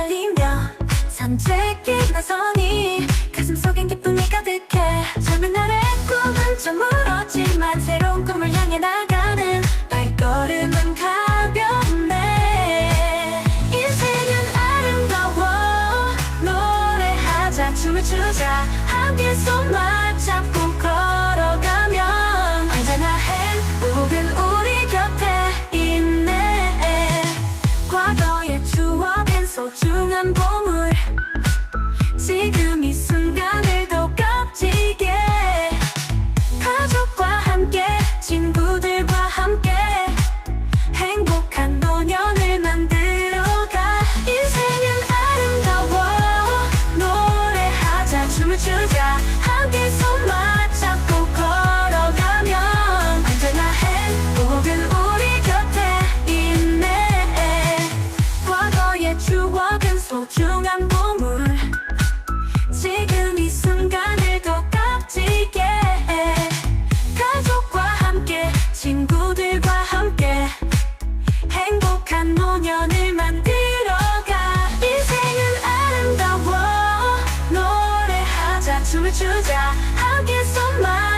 흩날리며 산책길 나서니 가슴 속엔 기쁨이 가득해 젊은 날의 꿈은 좀 멀었지만 새로운 꿈을 향해 나가는 발걸음은 가볍네. 인생은 아름다워 노래하자 춤을 추자 함께 손맞잡고 한 보물. 지금 이 순간을 더 값지게. 가족과 함께 친구들과 함께. 행복한 노년을 만들어가. 인생은 아름다워. 노래하자 춤을 추자. 함께 손 맞잡고 소중한 보물. 지금 이 순간을 더 값지게 가족과 함께 친구들과 함께. 행복한 노년을 만들어가. 인생은 아름다워. 노래하자 춤을 추자. 함께 손맞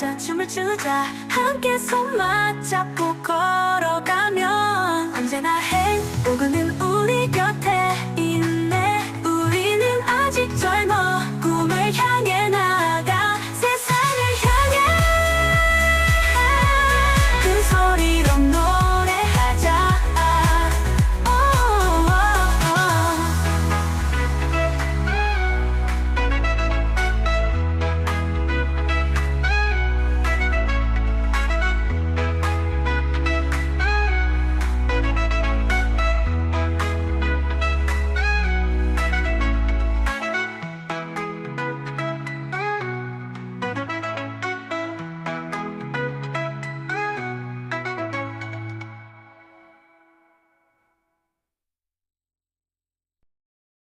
노래하자 춤을 추자. 함께 손 맞잡고 걸어가면